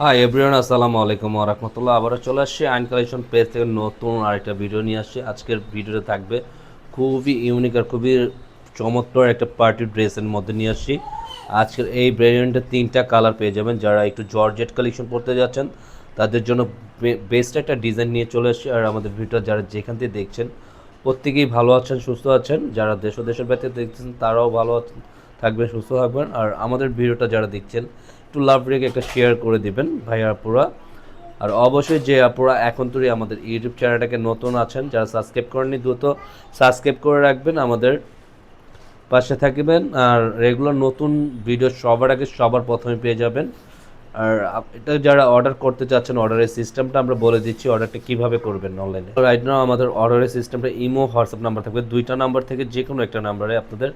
Hi everyone আসসালামু আলাইকুম রহমতুল্লাহ। আবারও চলে আসছি আইন কালেকশন পেজ থেকে নতুন আরেকটা ভিডিও নিয়ে আসছি। আজকের ভিডিওতে থাকবে খুবই ইউনিক আর খুবই চমৎকার একটা পার্টি ড্রেসের মধ্যে নিয়ে আসছি। আজকের এই ভ্যারিয়েন্টের তিনটা কালার পেয়ে যাবেন। যারা একটু জর্জেট কালেকশন করতে যাচ্ছেন, তাদের জন্য বেস্ট একটা ডিজাইন নিয়ে চলে আসছি। আর আমাদের ভিডিও যারা যেখান থেকে দেখছেন, প্রত্যেকেই ভালো আছেন, সুস্থ আছেন। যারা দেশ দেশের বাইরে দেখছেন তারাও ভালো আছেন। থাকবেন, সুস্থ থাকবেন। আর আমাদের ভিডিওটা যারা দেখছেন, একটু লাভ রেখে একটা শেয়ার করে দিবেন ভাই আপুরা। আর অবশ্যই যে আপুরা এখন তুই আমাদের ইউটিউব চ্যানেলটাকে নতুন আছেন, যারা সাবস্ক্রাইব করেননি, দ্রুত সাবস্ক্রাইব করে রাখবেন, আমাদের পাশে থাকবেন। আর রেগুলার নতুন ভিডিও সবার আগে সবার প্রথমে পেয়ে যাবেন। আর এটা যারা অর্ডার করতে চাচ্ছেন অর্ডারের সিস্টেমটা আমরা বলে দিচ্ছি অর্ডারটা কীভাবে করবেন অনলাইনে রাইট নাও আমাদের অর্ডারের সিস্টেমটা ইমো হোয়াটসঅ্যাপ নাম্বার থাকবে। দুইটা নাম্বার থেকে যে কোনো একটা নাম্বারে আপনাদের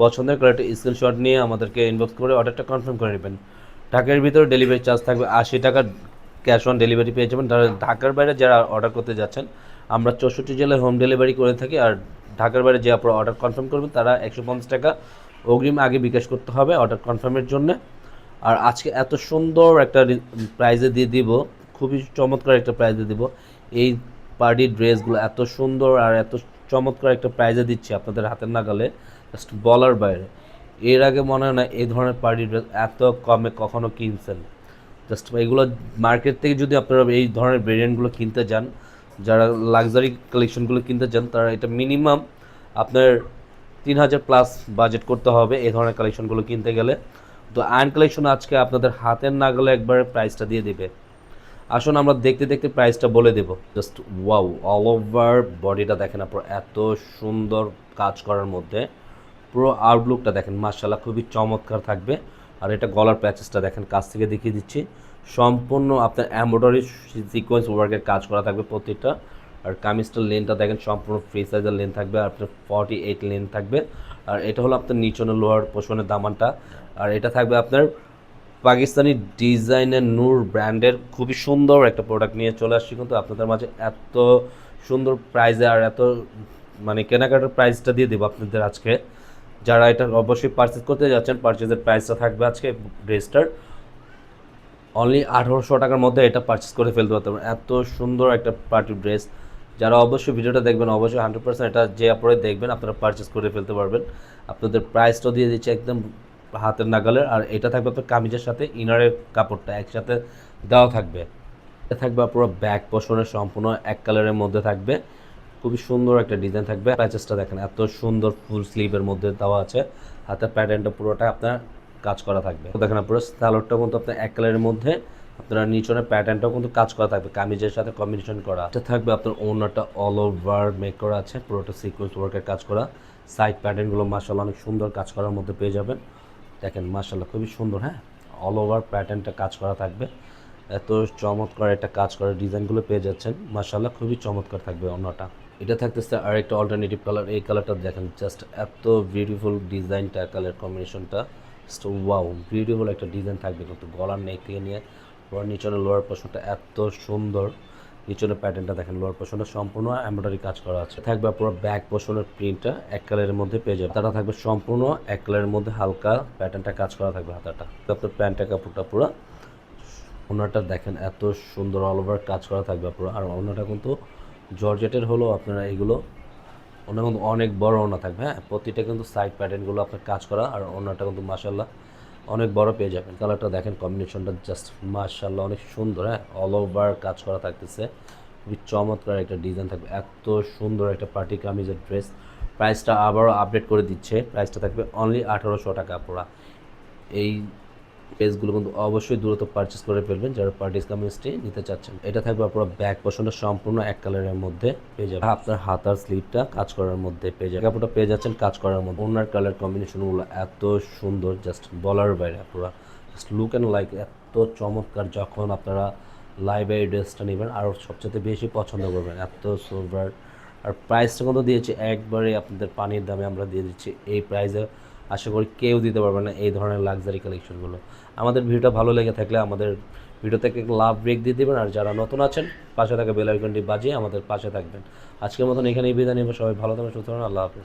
পছন্দের একটা স্ক্রিনশট নিয়ে আমাদেরকে ইনবক্স করে অর্ডারটা কনফার্ম করে নেবেন। ঢাকার ভিতরে ডেলিভারি চার্জ থাকবে আশি টাকা ক্যাশ অন ডেলিভারি পেয়ে যাবেন। ঢাকার বাইরে যারা অর্ডার করতে যাচ্ছেন, আমরা চৌষট্টি জেলায় হোম ডেলিভারি করে থাকি আর ঢাকার বাইরে যে আপনারা অর্ডার কনফার্ম করবেন, তারা একশো পঞ্চাশ টাকা অগ্রিম আগে বিকাশ করতে হবে অর্ডার কনফার্মের জন্য। আর আজকে এত সুন্দর একটা প্রাইজে দিয়ে দিব, খুবই চমৎকার একটা প্রাইজে দিব। এই পার্টির ড্রেসগুলো এত সুন্দর আর এত চমৎকার একটা প্রাইজে দিচ্ছি আপনাদের হাতের নাগালে জাস্ট বলার বাইরে। এর আগে মনে হয় না এই ধরনের পার্টি ড্রেস এত কমে কখনো কিনছেন। জাস্ট এগুলো মার্কেট থেকে যদি আপনারা এই ধরনের ভেরিয়েন্টগুলো কিনতে যান, যারা লাক্সারি কালেকশনগুলো কিনতে চান তারা এটা মিনিমাম আপনার তিন হাজার প্লাস বাজেট করতে হবে এই ধরনের কালেকশনগুলো কিনতে গেলে। তো আয়ন কালেকশন আজকে আপনাদের হাতের নাগালে একবার প্রাইসটা দিয়ে দিবে। আসুন আমরা দেখতে দেখতে প্রাইসটা বলে দেব। জাস্ট ওয়াও অল ওভার বডিটা দেখেন আপনার এত সুন্দর কাজ করার মধ্যে। পুরো আউটলুকটা দেখেন মার্শাল্লাহ খুবই চমৎকার থাকবে। আর এটা গলার প্যাচেসটা দেখেন, কাছ থেকে দেখিয়ে দিচ্ছি। সম্পূর্ণ আপনার এমব্রয়ডারি সিকোয়েন্স ওয়ার্কের কাজ করা থাকবে প্রত্যেকটা আর কামিজটার লেনটা দেখেন, সম্পূর্ণ ফ্রি সাইজের লেন থাকবে, আর আপনার ফর্টি এইট লেন থাকবে। আর এটা হলো আপনার নিচনের লোহার পোষণের দামানটা। আর এটা থাকবে আপনার পাকিস্তানি ডিজাইনের নূর ব্র্যান্ডের খুবই সুন্দর একটা প্রোডাক্ট নিয়ে চলে আসছি কিন্তু আপনাদের মাঝে এত সুন্দর প্রাইজে আর এত মানে কেনাকাটার প্রাইসটা দিয়ে দেবো আপনাদের আজকে। যারা এটা অবশ্যই পারচেজ করতে যাচ্ছেন পারচেজের প্রাইসটা থাকবে আজকে ড্রেসটার অনলি আঠারোশো টাকার মধ্যে এটা পারচেস করে ফেলতে পারতে পারেন এত সুন্দর একটা পার্টি ড্রেস যারা অবশ্যই ভিডিওটা দেখবেন, অবশ্যই হান্ড্রেড পার্সেন্ট এটা যে আপনারা দেখবেন, আপনারা পারচেস করে ফেলতে পারবেন। আপনাদের প্রাইসটাও দিয়ে দিচ্ছে একদম হাতের নাগালের, আর এটা থাকবে আপনার কামিজের সাথে, ইনারের কাপড়টা একসাথে দেওয়া থাকবে। এটা থাকবে পুরো ব্যাক পোষণের সম্পূর্ণ, এক কালারের মধ্যে থাকবে। খুবই সুন্দর একটা ডিজাইন থাকবে। প্যাচেসটা দেখেন, এত সুন্দর ফুল স্লিভের মধ্যে দেওয়া আছে। হাতের প্যাটার্নটা পুরোটা আপনার কাজ করা থাকবে। দেখেন পুরো সালোয়ারটা কিন্তু আপনার এক কালারের মধ্যে, আপনার নিচনের প্যাটার্নটাও কিন্তু কাজ করা থাকবে, কামিজের সাথে কম্বিনেশন করা। এটা থাকবে আপনার ওনারটা অল ওভার মেক করা আছে, পুরোটা সিকোয়েন্স ওয়ার্কের কাজ করা। সাইড প্যাটার্নগুলো মাসাল্লাহ অনেক সুন্দর কাজ করার মধ্যে পেয়ে যাবেন। দেখেন মাসাল্লাহ খুবই সুন্দর হ্যাঁ? অল ওভার প্যাটার্নটা কাজ করা থাকবে। এত চমৎকার একটা কাজ করার ডিজাইনগুলো পেয়ে যাচ্ছেন। মাসাল্লাহ খুবই চমৎকার থাকবে অন্যটা। এটা থাকতেছে আরেকটা অল্টারনেটিভ কালার এই কালারটা দেখেন জাস্ট এত বিউটিফুল ডিজাইনটা কালার কম্বিনেশনটা ওয়াও বিউটিফুল একটা ডিজাইন থাকবে, কিন্তু গলার নেক থেকে নিয়ে পুরো নিচনের লোয়ার পোর্শনটা এত সুন্দর। নিচনের প্যাটার্নটা দেখেন, লোয়ার পোর্শনটা সম্পূর্ণ এমব্রয়ডারি কাজ করা আছে। থাকবে পুরো ব্যাক পোর্শনের প্রিন্টটা এক কালারের মধ্যে পেয়ে যাবে তারা থাকবে সম্পূর্ণ এক কালারের মধ্যে হালকা প্যাটার্নটা কাজ করা থাকবে হাতাটা। আপনার প্যান্টটা কাপড়টা পুরো ওনারটা দেখেন এত সুন্দর অল ওভার কাজ করা থাকবে পুরো। আর ওনাটা কিন্তু জর্জেটের হলো আপনারা এগুলো, ওনার কিন্তু অনেক বড় ওনা থাকবে হ্যাঁ? প্রতিটা কিন্তু সাইড প্যাটার্নগুলো আপনার কাজ করা, আর ওনাটা কিন্তু মাসাল্লাহ অনেক বড় পেয়ে যাবেন। কালারটা দেখেন কম্বিনেশনটা জাস্ট মার্শাল্লাহ অনেক সুন্দর হ্যাঁ? অল ওভার কাজ করা থাকতেছে। খুবই চমৎকার একটা ডিজাইন থাকবে। এত সুন্দর একটা পার্টি কামিজের ড্রেস প্রাইসটা আবারও আপডেট করে দিচ্ছে। প্রাইসটা থাকবে অনলি আঠারোশো টাকা পড়া এই পেজগুলো কিন্তু অবশ্যই দ্রুত পারচেস করে ফেলবেন, যারা পার্টিস কামিজটি নিতে চাচ্ছেন। এটা থাকবে আপনার ব্যাক পোর্শনটা সম্পূর্ণ এক কালারের মধ্যে পেয়ে যাবে আপনার হাতার স্লিভটা কাজ করার মধ্যে পেয়ে যাবে কাপড়টা পেয়ে যাচ্ছেন কাজ করার মধ্যে। ওনার কালার কম্বিনেশনগুলো এত সুন্দর জাস্ট বলার বাইরে জাস্ট লুক অ্যান্ড লাইক এত চমৎকার যখন আপনারা লাইভে এই ড্রেসটা নেবেন আর সবচেয়ে বেশি পছন্দ করবেন। এত সোভার আর প্রাইসটা কিন্তু দিয়েছি? একবারে আপনাদের পানির দামে আমরা দিয়ে দিচ্ছি। এই প্রাইসে আশা করি কেউ দিতে পারবে না এই ধরনের লাক্সারি কালেকশনগুলো আমাদের ভিডিওটা ভালো লেগে থাকলে আমাদের ভিডিওতে একটা লাভ ব্রেক দিয়ে দেবেন, আর যারা নতুন আছেন, পাশে থাকা বেল বাজিয়ে আমাদের পাশে থাকবেন। আজকের মতন এখানেই বিদায় নেব, সবাই ভালো থাকবেন সুতরাং আল্লাহ হাফিজ।